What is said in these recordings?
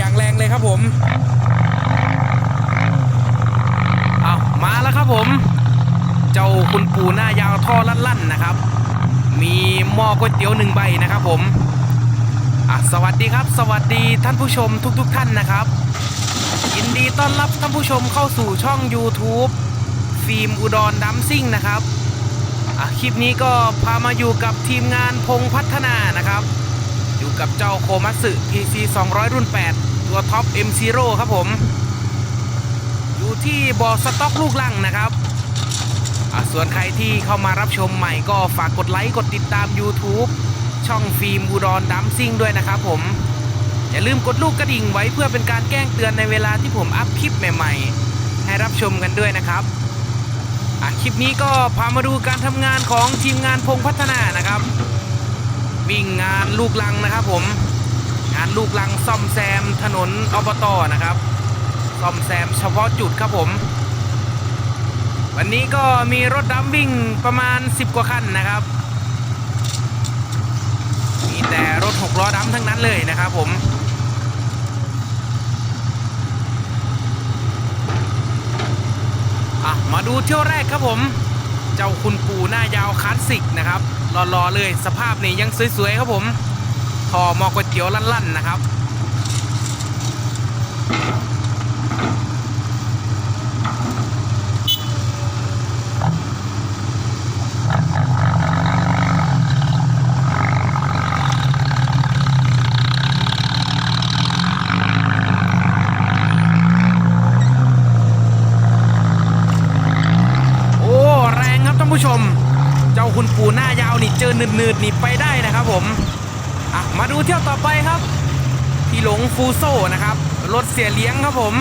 อย่างแรงเลยครับผมเอามาแล้วครับผม เจ้าคุณปู่หน้ายาวท่อลั่นๆนะครับ มีหม้อก๋วยเตี๋ยวหนึ่งใบนะครับผมอะสวัสดีครับ สวัสดีท่านผู้ชมทุกๆทท่านนะครับ ยินดีต้อนรับท่านผู้ชมเข้าสู่ช่อง YouTube ฟิล์มอุดรดัมซิ่งนะครับอะคลิปนี้ก็พามาอยู่กับทีมงานพงพัฒนานะครับ อยู่กับเจ้าโคมัสึ PC 200 รุ่น 8 ตัวท็อป M0 ครับผม อยู่ที่บ่อสต็อกลูกลังนะครับส่วนใครที่เข้ามารับชมใหม่ก็ฝากกดไลค์ กดติดตาม YouTube ช่องฟิล์มอุดรดัมซิ่งด้วยนะครับผม อย่าลืมกดลูกกระดิ่งไว้เพื่อเป็นการแจ้งเตือนในเวลาที่ผมอัพคลิปใหม่ๆ ให้รับชมกันด้วยนะครับคลิปนี้ก็พามาดูการทำงานของทีมงานพงพัฒนานะครับ วิ่งงานลูกลังนะครับผมานลูกลังซ่อมแซมถนนอบตนะครับ ซ่อมแซมเฉพาะจุดครับผม วันนี้ก็มีรถดำวิ่งประมาณ 10 กว่าคันนะครับ มีแต่รถหกล้อดำทั้งนั้นเลยนะครับผมมาดูเที่ยวแรกครับผม เจ้าคุณปู่หน้ายาวคลาสสิกนะครับรอๆเลยสภาพนี่ยังสวยๆครับผม ทอหมอก๋วยเตี๋ยวลั่นๆนะครับโอ้แรงครับท่านผู้ชม เจ้าคุณปู่หน้ายาวนี่เจอหนืดๆนี่ไปได้นะครับผม อะมาดูเที่ยวต่อไปครับ พี่หลงฟูโซนะครับ รถเสียเลี้ยงครับผม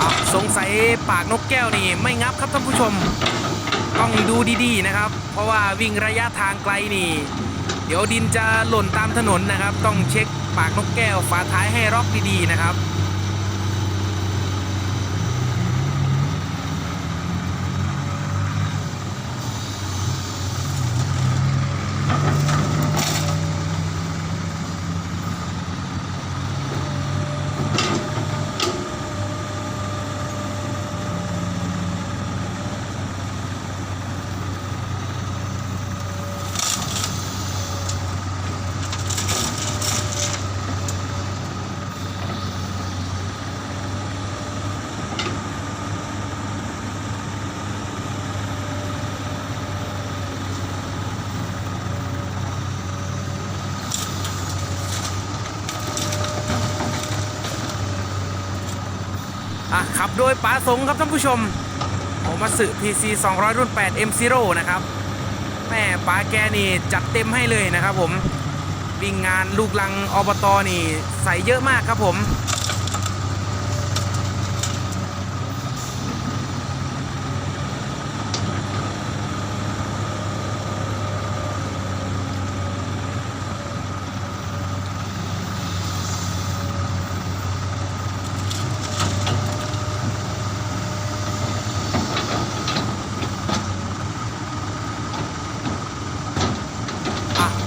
อะสงสัยปากนกแก้วนี่ไม่งับครับท่านผู้ชม ต้องดูดีๆนะครับ เพราะว่าวิ่งระยะทางไกลนี่ เดี๋ยวดินจะหล่นตามถนนนะครับ ต้องเช็คปากนกแก้วฝาท้ายให้ร็อกดีๆนะครับ ขับโดยป๋าสงครับท่านผู้ชมผมมาสึ PC 200 รุ่น 8 M0 นะครับแม่ป๋าแกนี่จัดเต็มให้เลยนะครับผมวิ่งงานลูกลังอบตนี่ใส่เยอะมากครับผม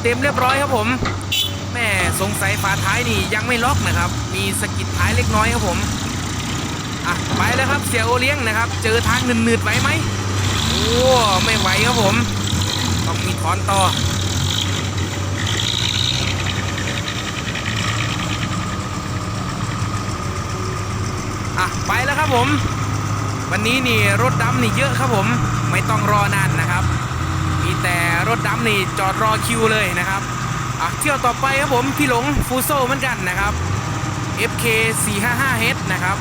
เต็มเรียบร้อยครับผมแม่สงสัยฝาท้ายนี่ยังไม่ล็อกนะครับ มีสกิดท้ายเล็กน้อยครับผมอะไปแล้วครับเสียโอเลี้ยงนะครับ เจอทางหนืดๆไหวไหมโอ้ไม่ไหวครับผม ต้องมีถอนต่ออะไปแล้วครับผม วันนี้นี่รถดำนี่เยอะครับผม ไม่ต้องรอนานนะครับ แต่รถดำนี่จอดรอคิวเลยนะครับอะเที่ยวต่อไปครับผมพี่หลงฟูโซเหมือนกันนะครับ FK 455H นะครับ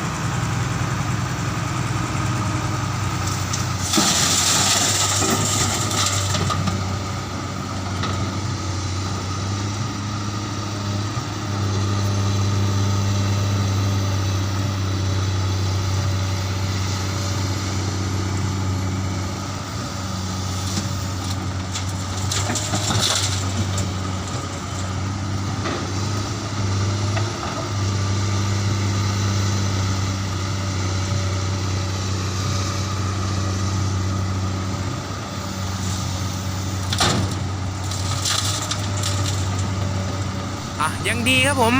อ ยังดีครับผม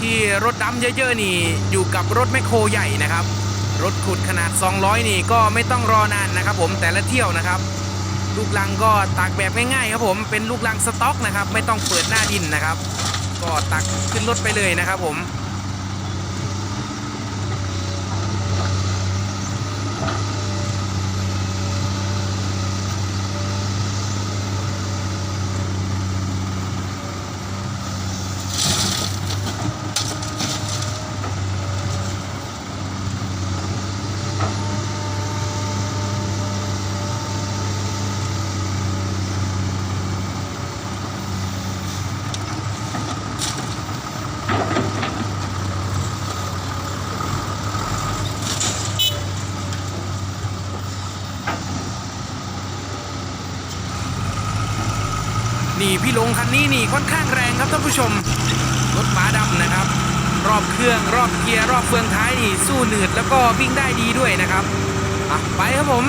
ที่รถดำเยอะๆนี่ อยู่กับรถแมคโครใหญ่นะครับ รถขุดขนาด 200 นี่ก็ไม่ต้องรอนานนะครับ ผมแต่ละเที่ยวนะครับ ลูกลังก็ตักแบบง่ายๆครับผมเป็นลูกลังสต็อกนะครับ ไม่ต้องเปิดหน้าดินนะครับ ก็ตักขึ้นรถไปเลยนะครับผม นี่พี่ลงคันนี้นี่ค่อนข้างแรงครับท่านผู้ชม รถม้าดำนะครับ รอบเครื่องรอบเกียร์รอบเฟืองท้ายนี่สู้หนืดแล้วก็วิ่งได้ดีด้วยนะครับอะไปครับผม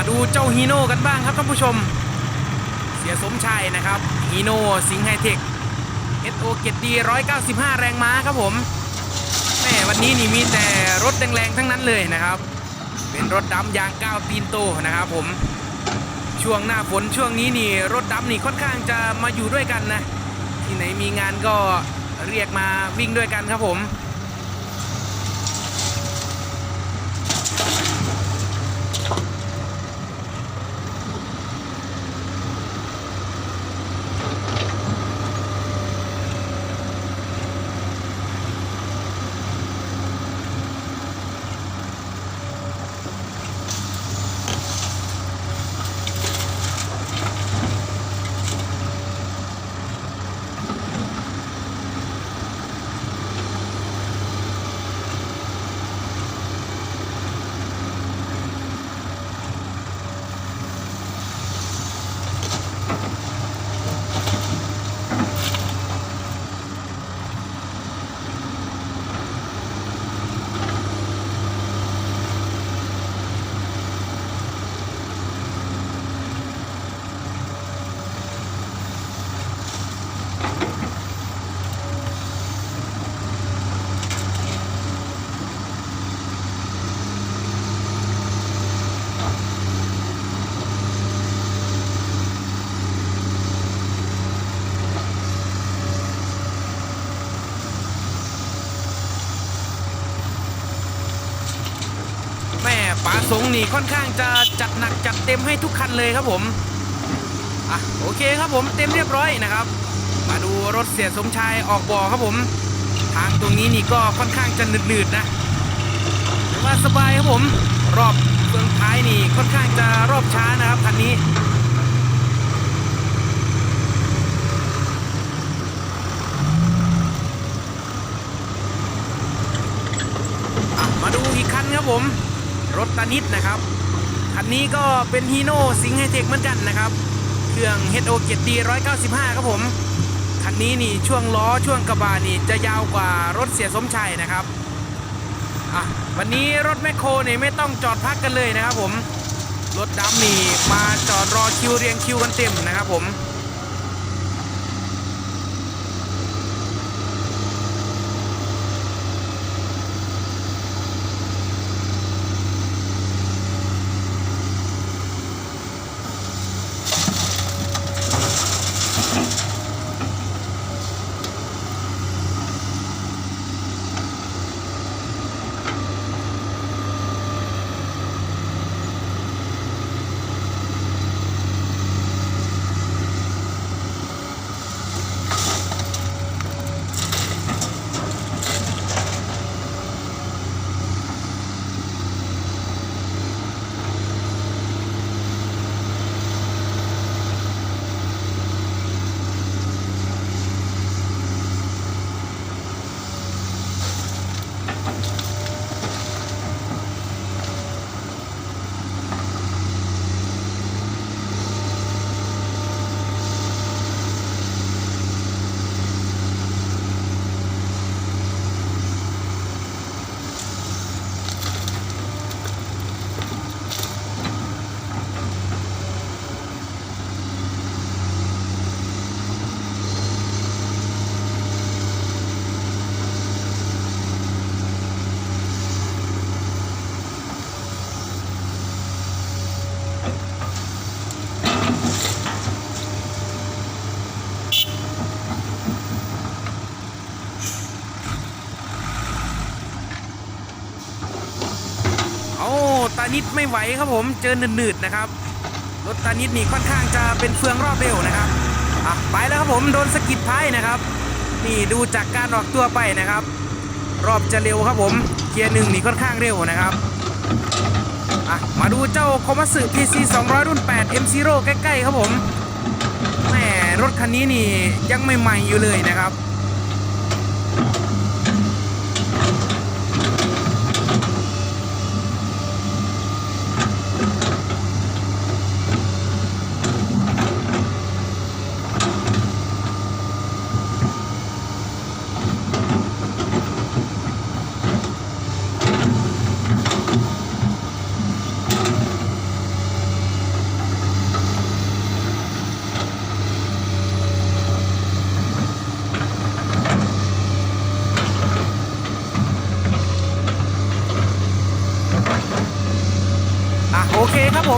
มาดูเจ้าฮีโน่กันบ้างครับท่านผู้ชม เสียสมชัยนะครับฮีโน่สิงห์ไฮเทค SO เกียรติดี195 แรงม้าครับผมแม่วันนี้นี่มีแต่รถแรงๆทั้งนั้นเลยนะครับ เป็นรถดำยางก้าวตีนโตนะครับผมช่วงหน้าฝนช่วงนี้นี่รถดำนี่ค่อนข้างจะมาอยู่ด้วยกันนะ ที่ไหนมีงานก็เรียกมาวิ่งด้วยกันครับผม แม่ป๋า สงนี่ค่อนข้างจะจัดหนักจัดเต็มให้ทุกคันเลยครับผมอะโอเคครับผมเต็มเรียบร้อยนะครับ มาดูรถเสียสมชายออกบ่อครับผม ทางตรงนี้นี่ก็ค่อนข้างจะหนืดๆนะแต่ว่าสบายครับผม รอบเฟืองท้ายนี่ค่อนข้างจะรอบช้านะครับคันนี้มาดูอีกคันครับผม รถตานิดนะครับคันนี้ก็เป็นฮีโน่สิงห์ไฮเทคเหมือนกันนะครับ เครื่อง HO เกียรติ195 ครับผม คันนี้นี่ช่วงล้อช่วงกระบะนี่จะยาวกว่ารถเสียสมชัยนะครับอะวันนี้รถแมคโครนี่ไม่ต้องจอดพักกันเลยนะครับผม รถดำนี่มาจอดรอคิวเรียงคิวกันเต็มนะครับผม อาตานิดไม่ไหวครับผมเจอหนืดๆนะครับ รถตานิดนี่ค่อนข้างจะเป็นเฟืองรอบเร็วนะครับอะไปแล้วครับผมโดนสกิดท้ายนะครับ นี่ดูจากการออกตัวไปนะครับ รอบจะเร็วครับผมเกียร์หนึ่งนี่ค่อนข้างเร็วนะครับอะมาดูเจ้าโคมัสึ PC 200 รุ่น 8 M Zero ใกล้ๆครับผมแหมรถคันนี้นี่ยังใหม่ๆอยู่เลยนะครับ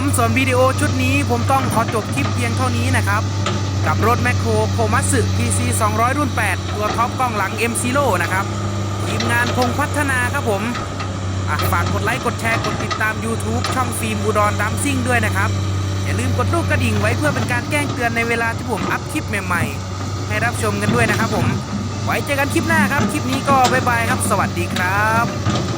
ผมส่วนวิดีโอชุดนี้ผมต้องขอจบคลิปเพียงเท่านี้นะครับ กับรถแมคโครโคมัสึ PC 200 รุ่น 8 ตัวท็อปกล้องหลัง M Zero นะครับ ทีมงานพงพัฒนาครับผมฝากกดไลค์กดแชร์กดติดตาม YouTube ช่องฟิล์มอุดรดัมซิ่งด้วยนะครับ อย่าลืมกดรูปกระดิ่งไว้เพื่อเป็นการแจ้งเตือนในเวลาที่ผมอัพคลิปใหม่ๆ ให้รับชมกันด้วยนะครับผม ไว้เจอกันคลิปหน้าครับ คลิปนี้ก็บ๊ายบายครับ สวัสดีครับ